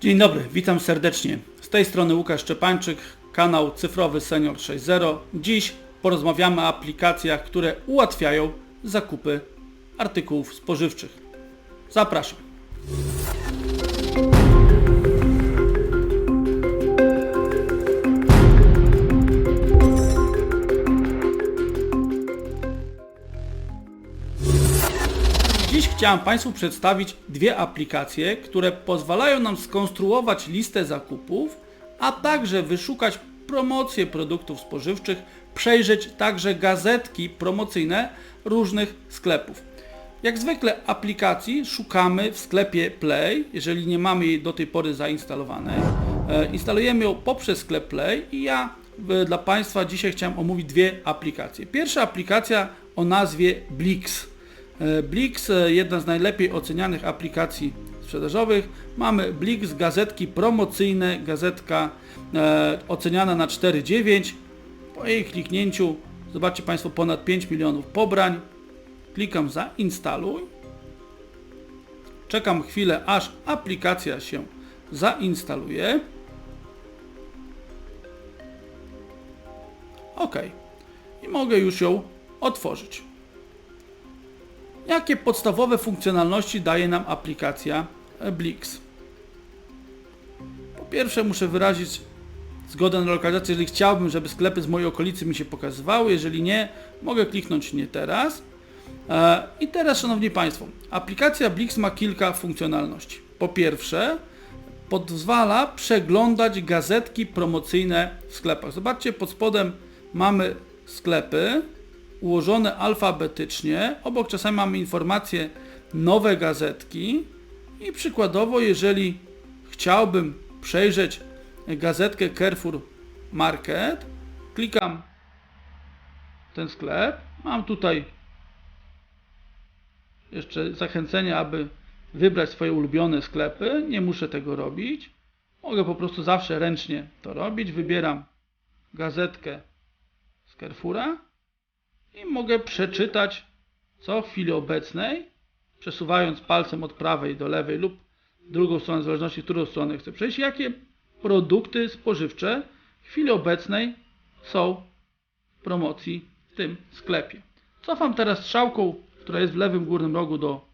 Dzień dobry, witam serdecznie. Z tej strony Łukasz Szczepańczyk, kanał Cyfrowy Senior 6.0. Dziś porozmawiamy o aplikacjach, które ułatwiają zakupy artykułów spożywczych. Zapraszam. Chciałem Państwu przedstawić dwie aplikacje, które pozwalają nam skonstruować listę zakupów, a także wyszukać promocje produktów spożywczych, przejrzeć także gazetki promocyjne różnych sklepów. Jak zwykle aplikacji szukamy w sklepie Play, jeżeli nie mamy jej do tej pory zainstalowanej. E, Instalujemy ją poprzez sklep Play i ja e, dla Państwa dzisiaj chciałem omówić dwie aplikacje. Pierwsza aplikacja o nazwie Blix. E, Blix, e, jedna z najlepiej ocenianych aplikacji sprzedażowych. Mamy Blix, gazetki promocyjne, gazetka e, oceniana na 4,9. Po jej kliknięciu zobaczcie Państwo ponad 5 milionów pobrań. Klikam zainstaluj. Czekam chwilę aż aplikacja się zainstaluje. OK. I mogę już ją otworzyć. Jakie podstawowe funkcjonalności daje nam aplikacja Blix? Po pierwsze muszę wyrazić zgodę na lokalizację, jeżeli chciałbym, żeby sklepy z mojej okolicy mi się pokazywały. Jeżeli nie, mogę kliknąć nie teraz. E, I teraz, Szanowni Państwo, aplikacja Blix ma kilka funkcjonalności. Po pierwsze, pozwala przeglądać gazetki promocyjne w sklepach. Zobaczcie, pod spodem mamy sklepy ułożone alfabetycznie. Obok czasami mamy informacje nowe gazetki i przykładowo, jeżeli chciałbym przejrzeć gazetkę Carrefour Market, klikam ten sklep. Mam tutaj jeszcze zachęcenie, aby wybrać swoje ulubione sklepy. Nie muszę tego robić. Mogę po prostu zawsze ręcznie to robić. Wybieram gazetkę z Carrefoura i mogę przeczytać co w chwili obecnej, przesuwając palcem od prawej do lewej lub drugą stronę, w zależności, którą stronę chcę przejść, jakie produkty spożywcze w chwili obecnej są w promocji w tym sklepie. Cofam teraz strzałką, która jest w lewym górnym rogu do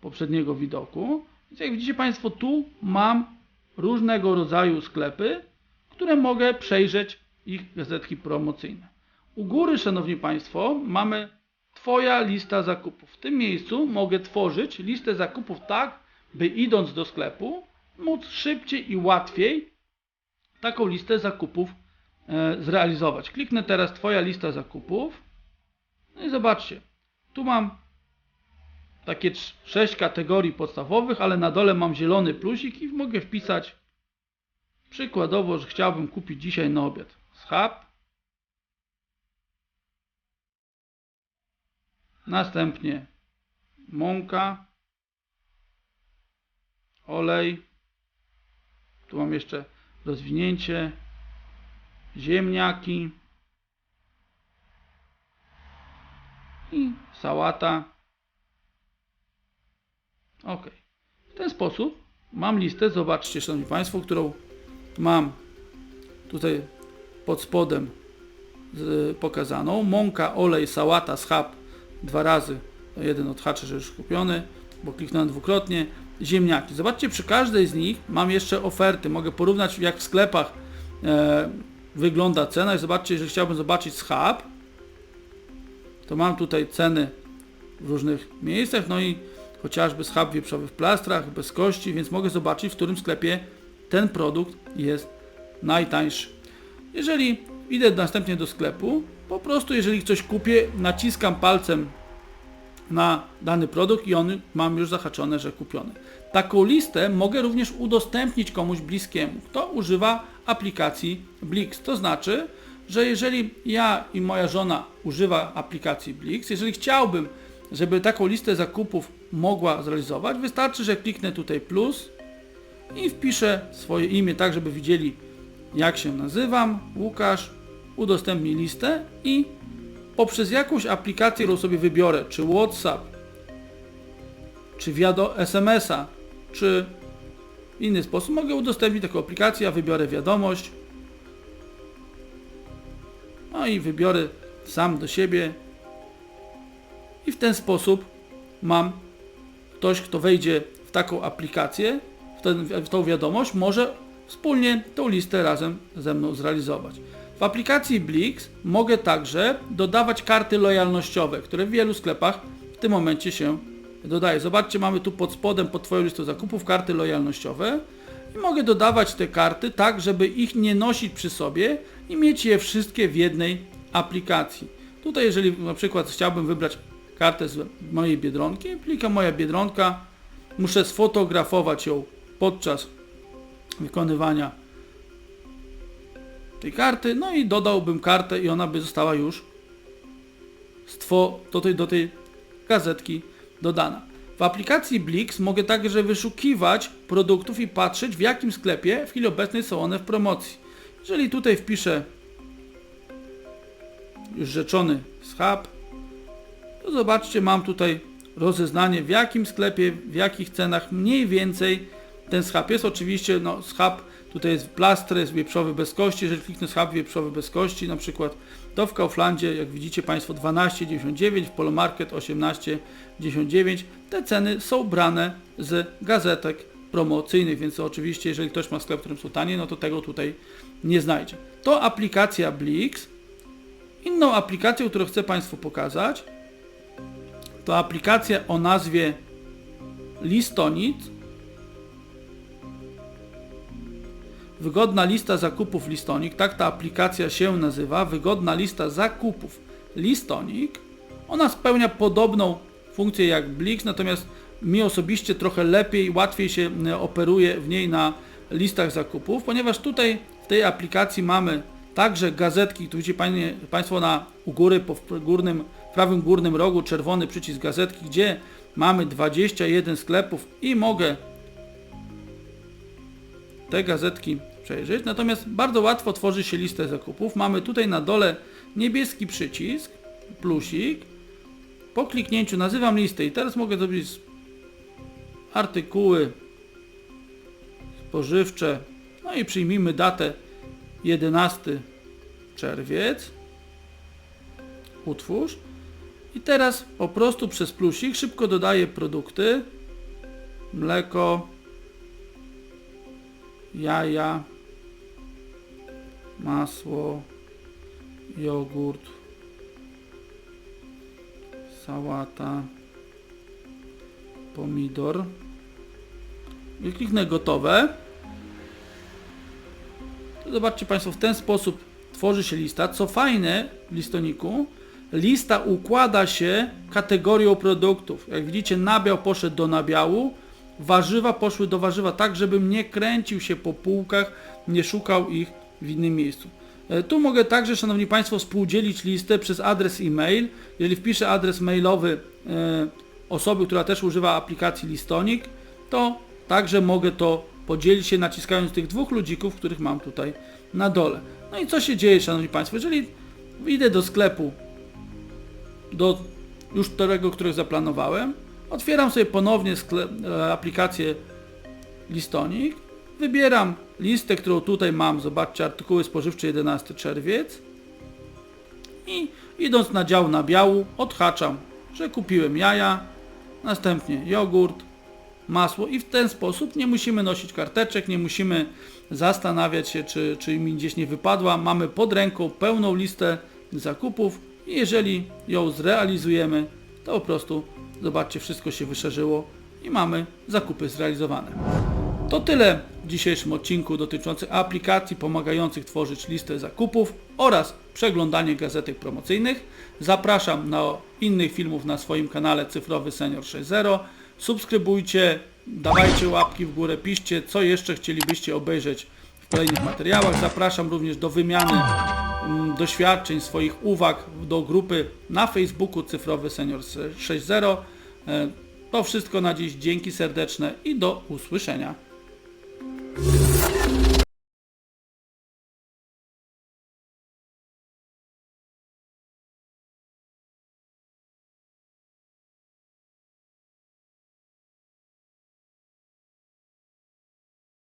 poprzedniego widoku. Więc jak widzicie Państwo, tu mam różnego rodzaju sklepy, które mogę przejrzeć ich gazetki promocyjne. U góry, Szanowni Państwo, mamy Twoja lista zakupów. W tym miejscu mogę tworzyć listę zakupów tak, by idąc do sklepu, móc szybciej i łatwiej taką listę zakupów e, zrealizować. Kliknę teraz Twoja lista zakupów. No i zobaczcie, tu mam takie trz- sześć kategorii podstawowych, ale na dole mam zielony plusik i mogę wpisać przykładowo, że chciałbym kupić dzisiaj na obiad schab. Następnie mąka, olej. Tu mam jeszcze rozwinięcie, ziemniaki i sałata. Ok. W ten sposób mam listę, zobaczcie Szanowni Państwo, którą mam tutaj pod spodem pokazaną. Mąka, olej, sałata, schab dwa razy. To jeden odhaczę, że już kupiony, bo kliknąłem dwukrotnie. Ziemniaki. Zobaczcie, przy każdej z nich mam jeszcze oferty. Mogę porównać jak w sklepach e, wygląda cena i zobaczcie, jeżeli chciałbym zobaczyć schab, to mam tutaj ceny w różnych miejscach, no i chociażby schab wieprzowy w plastrach, bez kości, więc mogę zobaczyć, w którym sklepie ten produkt jest najtańszy. Jeżeli idę następnie do sklepu, po prostu jeżeli coś kupię, naciskam palcem na dany produkt i on mam już zahaczone, że kupiony. Taką listę mogę również udostępnić komuś bliskiemu, kto używa aplikacji Blix. To znaczy, że jeżeli ja i moja żona używa aplikacji Blix, jeżeli chciałbym, żeby taką listę zakupów mogła zrealizować, wystarczy, że kliknę tutaj plus i wpiszę swoje imię tak, żeby widzieli jak się nazywam, Łukasz, udostępnij listę i poprzez jakąś aplikację, którą sobie wybiorę, czy WhatsApp, czy wiado SMS-a, czy inny sposób. Mogę udostępnić taką aplikację, ja wybiorę wiadomość. No i wybiorę sam do siebie. I w ten sposób mam ktoś, kto wejdzie w taką aplikację, w, ten, w tą wiadomość, może wspólnie tą listę razem ze mną zrealizować. W aplikacji Blix mogę także dodawać karty lojalnościowe, które w wielu sklepach w tym momencie się dodaje. Zobaczcie, mamy tu pod spodem, pod Twoją listą zakupów karty lojalnościowe i mogę dodawać te karty tak, żeby ich nie nosić przy sobie i mieć je wszystkie w jednej aplikacji. Tutaj jeżeli na przykład chciałbym wybrać kartę z mojej Biedronki, klikam moja Biedronka, muszę sfotografować ją podczas wykonywania tej karty, no i dodałbym kartę i ona by została już stwo, do, tej, do tej gazetki dodana. W aplikacji Blix mogę także wyszukiwać produktów i patrzeć w jakim sklepie w chwili obecnej są one w promocji. Jeżeli tutaj wpiszę już rzeczony schab, to zobaczcie, mam tutaj rozeznanie w jakim sklepie, w jakich cenach mniej więcej ten schab jest. Oczywiście no, schab tutaj jest plastry, jest wieprzowy bez kości. Jeżeli kliknę schab wieprzowy bez kości, na przykład to w Kauflandzie, jak widzicie Państwo 12,99, w Polomarket 18,99. Te ceny są brane z gazetek promocyjnych, więc oczywiście jeżeli ktoś ma sklep, w którym są tanie, no to tego tutaj nie znajdzie. To aplikacja Blix. Inną aplikacją, którą chcę Państwu pokazać, to aplikacja o nazwie Listonit. Wygodna lista zakupów Listonik, tak ta aplikacja się nazywa, wygodna lista zakupów Listonik. Ona spełnia podobną funkcję jak Blix, natomiast mi osobiście trochę lepiej, łatwiej się e, operuje w niej na listach zakupów, ponieważ tutaj w tej aplikacji mamy także gazetki, tu widzicie Państwo na u góry, po górnym, prawym górnym rogu czerwony przycisk gazetki, gdzie mamy 21 sklepów i mogę te gazetki przejrzeć. Natomiast bardzo łatwo tworzy się listę zakupów. Mamy tutaj na dole niebieski przycisk, plusik. Po kliknięciu nazywam listę i teraz mogę zrobić artykuły spożywcze. No i przyjmijmy datę 11 czerwiec. Utwórz. I teraz po prostu przez plusik szybko dodaję produkty. Mleko, jaja, masło, jogurt, sałata, pomidor. I kliknę gotowe. To zobaczcie Państwo, w ten sposób tworzy się lista. Co fajne w listoniku, lista układa się kategorią produktów. Jak widzicie, nabiał poszedł do nabiału, warzywa poszły do warzywa, tak żebym nie kręcił się po półkach, nie szukał ich w innym miejscu. E, Tu mogę także, Szanowni Państwo, współdzielić listę przez adres e-mail. Jeżeli wpiszę adres mailowy e, osoby, która też używa aplikacji Listonik, to także mogę to podzielić się naciskając tych dwóch ludzików, których mam tutaj na dole. No i co się dzieje, Szanowni Państwo? Jeżeli idę do sklepu, do już tego, który zaplanowałem, otwieram sobie ponownie e, aplikację Listonik, wybieram listę, którą tutaj mam, zobaczcie, artykuły spożywcze 11 czerwiec i idąc na dział nabiału odhaczam, że kupiłem jaja, następnie jogurt, masło i w ten sposób nie musimy nosić karteczek, nie musimy zastanawiać się, czy, czy mi gdzieś nie wypadła. Mamy pod ręką pełną listę zakupów i jeżeli ją zrealizujemy, to po prostu zobaczcie, wszystko się wyszerzyło i mamy zakupy zrealizowane. To tyle w dzisiejszym odcinku dotyczącym aplikacji pomagających tworzyć listę zakupów oraz przeglądanie gazetek promocyjnych. Zapraszam na innych filmów na swoim kanale Cyfrowy Senior 6.0. Subskrybujcie, dawajcie łapki w górę, piszcie co jeszcze chcielibyście obejrzeć w kolejnych materiałach. Zapraszam również do wymiany mm, doświadczeń, swoich uwag do grupy na Facebooku Cyfrowy Senior 6.0. E, To wszystko na dziś. Dzięki serdeczne i do usłyszenia. Yeah.